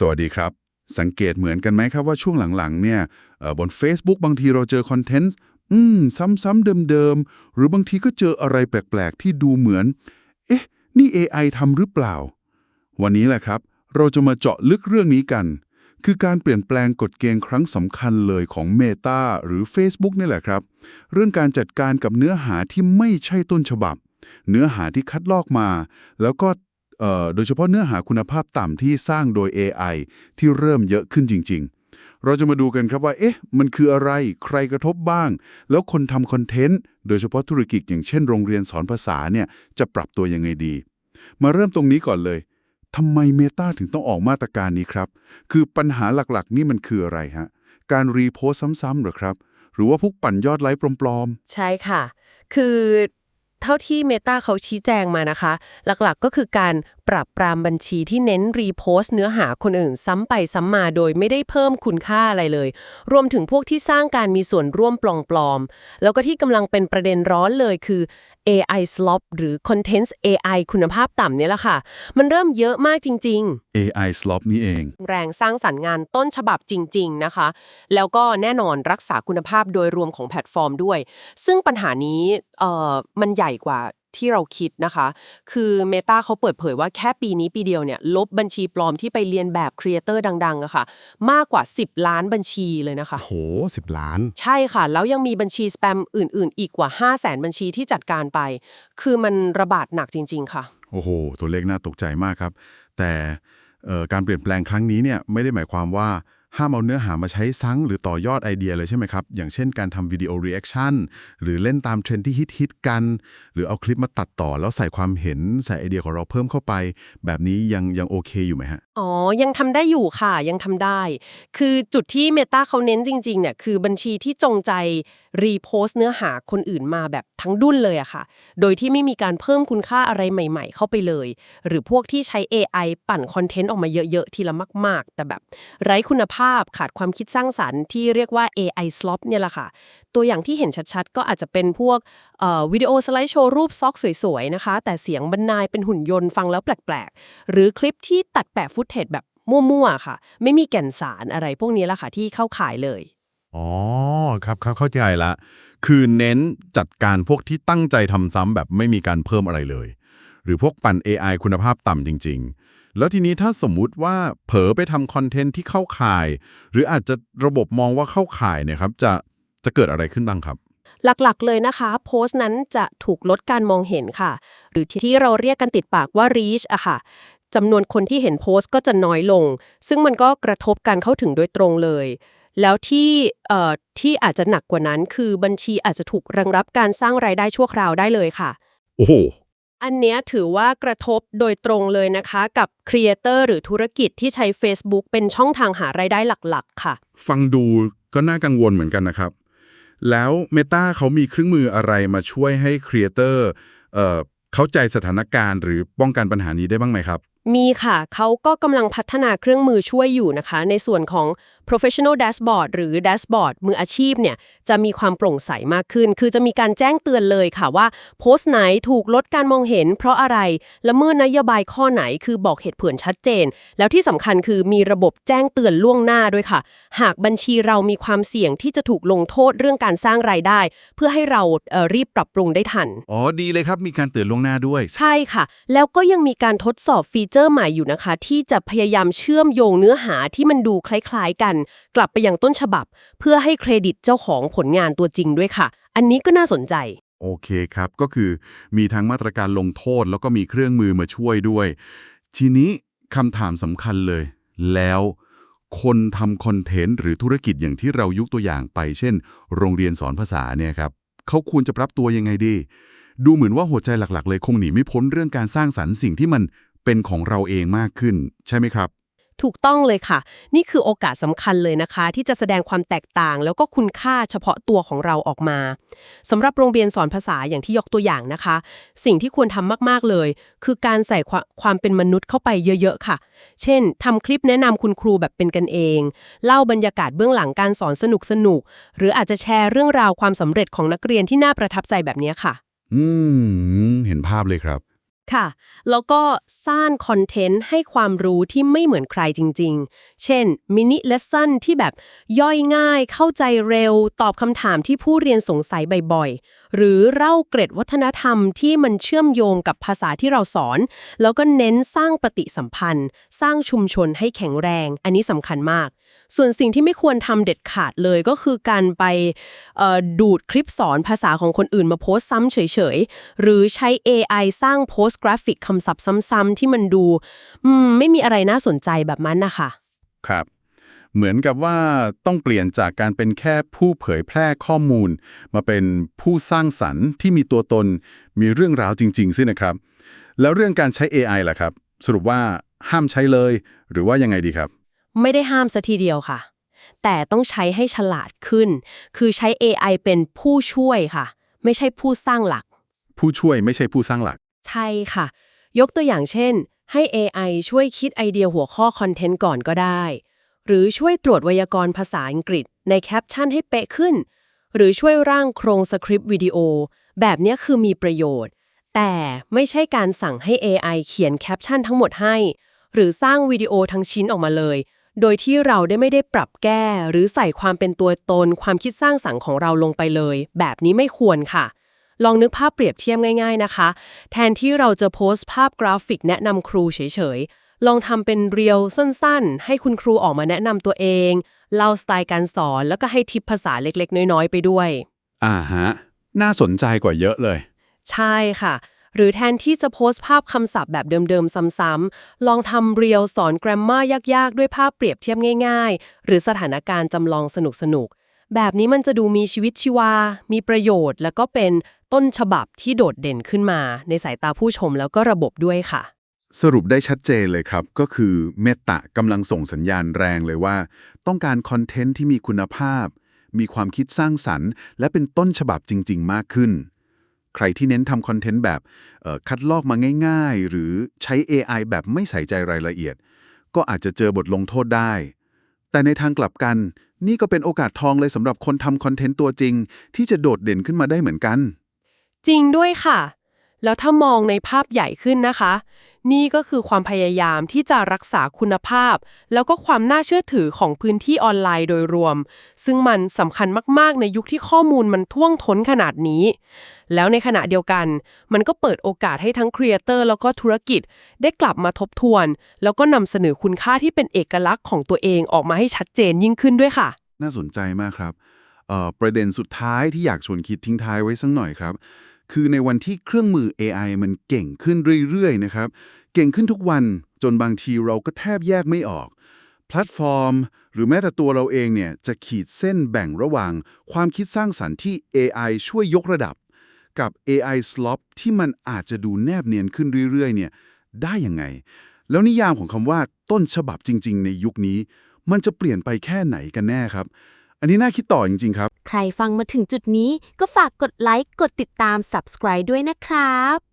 สวัสดีครับ สังเกตเหมือนกันไหมครับว่าช่วงหลังๆเนี่ยบน Facebook บางทีเราเจอคอนเทนต์อืม ซ้ำๆเดิมๆ หรือบางทีก็เจออะไรแปลกๆ ที่ดูเหมือน เอ๊ะ นี่ AI ทำหรือเปล่า วันนี้แหละครับ เราจะมาเจาะลึกเรื่องนี้กัน คือการเปลี่ยนแปลงกฎเกณฑ์ครั้งสำคัญเลยของ Meta หรือ Facebook นี่แหละครับ เรื่องการจัดการกับเนื้อหาที่ไม่ใช่ต้นฉบับ เนื้อหาที่คัดลอกมา แล้วก็ โดยเฉพาะเนื้อหาคุณภาพต่ำที่สร้างโดย AI ที่เริ่มเยอะขึ้นจริง ๆ เราจะมาดูกันครับว่า เอ๊ะ มันคืออะไร ใครกระทบบ้าง แล้วคนทำคอนเทนต์ โดยเฉพาะธุรกิจอย่างเช่นโรงเรียนสอนภาษาเนี่ย จะปรับตัวยังไงดี มาเริ่มตรงนี้ก่อนเลยทำไม Meta ถึงต้องออกมาตรการนี้ครับ คือปัญหาหลักๆ นี่มันคืออะไรฮะ การรีโพสซ้ำๆหรอครับ หรือว่าพวกปั่นยอดไลค์ปลอมใช่ค่ะ คือ เท่าที่เมตาเขาชี้แจงมานะคะ หลักๆก็คือการ ปรับปรามบัญชีที่เน้นรีโพสต์เนื้อหาคนอื่นซ้ำไปซ้ำมาโดยไม่ได้เพิ่มคุณค่าอะไรเลย รวมถึงพวกที่สร้างการมีส่วนร่วมปลอมๆ แล้วก็ที่กำลังเป็นประเด็นร้อนเลยคือ AI slop หรือ Content AI คุณภาพต่ำเนี่ยแหละค่ะ มันเริ่มเยอะมากจริงๆๆ AI slop นี่เอง แรงสร้างสรรค์งานต้นฉบับจริง ๆ นะคะ แล้วก็แน่นอนรักษาคุณภาพโดยรวมของแพลตฟอร์มด้วย ซึ่งปัญหานี้เอ่อมันใหญ่กว่า ที่เราคิดนะคะ คือ Meta เขาเปิดเผยว่าแค่ปีนี้ปีเดียวเนี่ยลบบัญชีปลอมที่ไปเรียนแบบครีเอเตอร์ดังๆอะค่ะ มากกว่า 10 ล้านบัญชีเลยนะคะ โหสิบล้าน ใช่ค่ะ แล้วยังมีบัญชีสแปมอื่นๆ อีกกว่า 5 0 0แสนบัญชีที่จัดการไป คือมันระบาดหนักจริง ๆ ค่ะ โอ้โห ตัวเลขน่าตกใจมากครับ แต่เอ่อการเปลี่ยนแปลงครั้งนี้เนี่ยไม่ได้หมายความว่า ห้ามเอาเนื้อหามาใช้ซ้ำหรือต่อยอดไอเดียเลยใช่ไหมครับ อย่างเช่นการทำวิดีโอรีแอคชั่นหรือเล่นตามเทรนด์ที่ฮิตๆกัน หรือเอาคลิปมาตัดต่อแล้วใส่ความเห็นใส่ไอเดียของเราเพิ่มเข้าไป แบบนี้ยังยังโอเคอยู่ไหมฮะ อ๋อ ยังทำได้อยู่ค่ะ ยังทำได้ คือจุดที่ Meta เขาเน้นจริงๆเนี่ยคือบัญชีที่จงใจรีโพสต์เนื้อหาคนอื่นมาแบบทั้งดุนเลยอะค่ะ โดยที่ไม่มีการเพิ่มคุณค่าอะไรใหม่ ๆ เข้าไปเลย หรือพวกที่ใช้ AI ปั่นคอนเทนต์ออกมาเยอะๆทีละมาก ๆ แต่แบบไร้คุณภาพขาดความคิดสร้างสรรค์ที่เรียกว่า AI slop เนี่ยแหละค่ะ ตัวอย่างที่เห็นชัดๆ ก็อาจจะเป็นพวกวิดีโอสไลด์โชว์รูปซอกสวยๆ นะคะ แต่เสียงบรรนายเป็นหุ่นยนต์ฟังแล้วแปลกๆ หรือคลิปที่ตัดแปะฟุตเทจแบบมั่วๆ ค่ะ ไม่มีแก่นสารอะไรพวกนี้ละค่ะที่เข้าขายเลย อ๋อ ครับครับเข้าใจละ คือเน้นจัดการพวกที่ตั้งใจทำซ้ำแบบไม่มีการเพิ่มอะไรเลย หรือพวกปั่น AI คุณภาพต่ำจริง ๆ แล้วทีนี้ถ้าสมมุติว่าเผลอไปทำคอนเทนต์ที่เข้าข่าย หรืออาจจะระบบมองว่าเข้าข่ายเนี่ยครับจะจะเกิดอะไรขึ้นบ้างครับหลักๆ เลยนะคะ โพสต์นั้นจะถูกลดการมองเห็นค่ะ หรือที่เราเรียกกันติดปากว่า reach อะค่ะจำนวนคนที่เห็นโพสต์ก็จะน้อยลง ซึ่งมันก็กระทบการเข้าถึงโดยตรงเลย แล้วที่เอ่อที่อาจจะหนักกว่านั้นคือบัญชีอาจจะถูกระงรับการสร้างรายได้ชั่วคราวได้เลยค่ะ โอ้โห อันเนี้ยถือว่ากระทบโดยตรงเลยนะคะ กับครีเอเตอร์หรือธุรกิจที่ใช้ Facebook เป็นช่องทางหารายได้หลักๆ ค่ะ ฟังดูก็น่ากังวลเหมือนกันนะครับ แล้ว Meta เขามีเครื่องมืออะไรมาช่วยให้ครีเอเตอร์เอ่อเข้าใจสถานการณ์หรือป้องกันปัญหานี้ได้บ้างไหมครับมีค่ะ เขาก็กำลังพัฒนาเครื่องมือช่วยอยู่นะคะ ในส่วนของ professional dashboard หรือ dashboard มืออาชีพเนี่ยจะมีความโปร่งใสมากขึ้น คือจะมีการแจ้งเตือนเลยค่ะว่า โพสต์ไหนถูกลดการมองเห็น เพราะอะไรและเมื่อนโยบายข้อไหนคือบอกเหตุผลชัดเจน แล้วที่สำคัญคือมีระบบแจ้งเตือนล่วงหน้าด้วยค่ะ หากบัญชีเรามีความเสี่ยงที่จะถูกลงโทษเรื่องการสร้างรายได้ เพื่อให้เราเอ่อรีบปรับปรุงได้ทันอ๋อดีเลยครับมีการเตือนล่วงหน้าด้วย ใช่ค่ะ แล้วก็ยังมีการทดสอบฟีเจอร์ใหม่อยู่นะคะ ที่จะพยายามเชื่อมโยงเนื้อหาที่มันดูคล้าย ๆ กันกลับไปยังต้นฉบับ เพื่อให้เครดิตเจ้าของผลงานตัวจริงด้วยค่ะ อันนี้ก็น่าสนใจ โอเคครับ ก็คือมีทั้งมาตรการลงโทษ แล้วก็มีเครื่องมือมาช่วยด้วย ทีนี้คำถามสำคัญเลย แล้วคนทำคอนเทนต์หรือธุรกิจอย่างที่เรายกตัวอย่างไป เช่น โรงเรียนสอนภาษาเนี่ยครับเขาควรจะปรับตัวยังไงดี ดูเหมือนว่าหัวใจหลักๆ เลยคงหนีไม่พ้นเรื่องการสร้างสรรค์สิ่งที่มันเป็นของเราเองมากขึ้น ใช่ไหมครับ ถูกต้องเลยค่ะ นี่คือโอกาสสำคัญเลยนะคะ ที่จะแสดงความแตกต่าง แล้วก็คุณค่าเฉพาะตัวของเราออกมาสำหรับโรงเรียนสอนภาษาอย่างที่ยกตัวอย่างนะคะ สิ่งที่ควรทำมากๆเลย คือการใส่ความเป็นมนุษย์เข้าไปเยอะๆค่ะ เช่นทำคลิปแนะนำคุณครูแบบเป็นกันเอง เล่าบรรยากาศเบื้องหลังการสอนสนุกๆหรืออาจจะแชร์เรื่องราวความสำเร็จของนักเรียนที่น่าประทับใจแบบนี้ค่ะ อืม เห็นภาพเลยครับ ค่ะ แล้วก็สร้างคอนเทนต์ให้ความรู้ที่ไม่เหมือนใครจริง ๆ เช่นมินิเลสซันที่แบบย่อยง่ายเข้าใจเร็ว ตอบคำถามที่ผู้เรียนสงสัยบ่อย หรือเล่าเกร็ดวัฒนธรรมที่มันเชื่อมโยงกับภาษาที่เราสอน แล้วก็เน้นสร้างปฏิสัมพันธ์ สร้างชุมชนให้แข็งแรง อันนี้สำคัญมาก ส่วนสิ่งที่ไม่ควรทำเด็ดขาดเลยก็คือการไปดูดคลิปสอนภาษาของคนอื่นมาโพสต์ซ้ำเฉยๆ หรือใช้ AI สร้างโพสต์กราฟิกคำศัพท์ซ้ำๆที่มันดูไม่มีอะไรน่าสนใจแบบนั้นนะคะครับ เหมือนกับว่าต้องเปลี่ยนจากการเป็นแค่ผู้เผยแพร่ข้อมูล มาเป็นผู้สร้างสรรค์ที่มีตัวตน มีเรื่องราวจริงๆซินะครับ แล้วเรื่องการใช้ AI ล่ะครับ สรุปว่าห้ามใช้เลย หรือว่ายังไงดีครับ ไม่ได้ห้ามซะทีเดียวค่ะ แต่ต้องใช้ให้ฉลาดขึ้น คือใช้ AI เป็นผู้ช่วยค่ะ ไม่ใช่ผู้สร้างหลัก ผู้ช่วยไม่ใช่ผู้สร้างหลัก ใช่ค่ะ ยกตัวอย่างเช่น ให้ AI ช่วยคิดไอเดียหัวข้อคอนเทนต์ก่อนก็ได้ หรือช่วยตรวจไวยากรณ์ภาษาอังกฤษในแคปชั่นให้เป๊ะขึ้น หรือช่วยร่างโครงสคริปต์วิดีโอ แบบนี้คือมีประโยชน์ แต่ไม่ใช่การสั่งให้ AI เขียนแคปชั่นทั้งหมดให้ หรือสร้างวิดีโอทั้งชิ้นออกมาเลย โดยที่เราได้ไม่ได้ปรับแก้ หรือใส่ความเป็นตัวตน ความคิดสร้างสรรค์ของเราลงไปเลย แบบนี้ไม่ควรค่ะ ลองนึกภาพเปรียบเทียบง่าย ๆนะคะ แทนที่เราจะโพสต์ภาพกราฟิกแนะนำครูเฉยๆ ลองทำเป็นเรียวสั้นๆ ให้คุณครูออกมาแนะนำตัวเอง เล่าสไตล์การสอนแล้วก็ให้ทิปภาษาเล็กๆ น้อยๆ ไปด้วย อ่าฮะ น่าสนใจกว่าเยอะเลย ใช่ค่ะ หรือแทนที่จะโพสต์ภาพคำศัพท์แบบเดิมๆ ซ้ำๆ ลองทำเรียวสอน grammar ยากๆ ด้วยภาพเปรียบเทียบง่ายๆ หรือสถานการณ์จำลองสนุกๆ แบบนี้มันจะดูมีชีวิตชีวา มีประโยชน์ แล้วก็เป็นต้นฉบับที่โดดเด่นขึ้นมา ในสายตาผู้ชมแล้วก็ระบบด้วยค่ะ สรุปได้ชัดเจนเลยครับ ก็คือเมตตะกำลังส่งสัญญาณแรงเลยว่า ต้องการคอนเทนต์ที่มีคุณภาพ มีความคิดสร้างสรรค์ และเป็นต้นฉบับจริง ๆ มากขึ้น ใครที่เน้นทำคอนเทนต์แบบคัดลอกมาง่าย ๆ หรือใช้ AI แบบไม่ใส่ใจรายละเอียด ก็อาจจะเจอบทลงโทษได้ แต่ในทางกลับกัน นี่ก็เป็นโอกาสทองเลยสำหรับคนทำคอนเทนต์ตัวจริง ที่จะโดดเด่นขึ้นมาได้เหมือนกัน จริงด้วยค่ะ แล้วถ้ามองในภาพใหญ่ขึ้นนะคะ นี่ก็คือความพยายามที่จะรักษาคุณภาพ แล้วก็ความน่าเชื่อถือของพื้นที่ออนไลน์โดยรวม ซึ่งมันสำคัญมากๆ ในยุคที่ข้อมูลมันท่วงท้นขนาดนี้ แล้วในขณะเดียวกัน มันก็เปิดโอกาสให้ทั้งครีเอเตอร์แล้วก็ธุรกิจได้กลับมาทบทวน แล้วก็นำเสนอคุณค่าที่เป็นเอกลักษณ์ของตัวเองออกมาให้ชัดเจนยิ่งขึ้นด้วยค่ะ น่าสนใจมากครับประเด็นสุดท้ายที่อยากชวนคิดทิ้งท้ายไว้สักหน่อยครับ คือในวันที่เครื่องมือ AI มันเก่งขึ้นเรื่อยๆนะครับ เก่งขึ้นทุกวันจนบางทีเราก็แทบแยกไม่ออก แพลตฟอร์ม หรือแม้แต่ตัวเราเองเนี่ยจะขีดเส้นแบ่งระหว่าง ความคิดสร้างสรรค์ที่ AI ช่วยยกระดับ กับ AI slop ที่มันอาจจะดูแนบเนียนขึ้นเรื่อยๆเนี่ยได้ยังไง แล้วนิยามของคำว่าต้นฉบับจริง ๆ ในยุคนี้ มันจะเปลี่ยนไปแค่ไหนกันแน่ครับ นนี้น่าคิดต่อจริง ๆ ครับ ใครฟังมาถึงจุดนี้ก็ฝากกดไลค์ กดติดตาม subscribe ด้วยนะครับ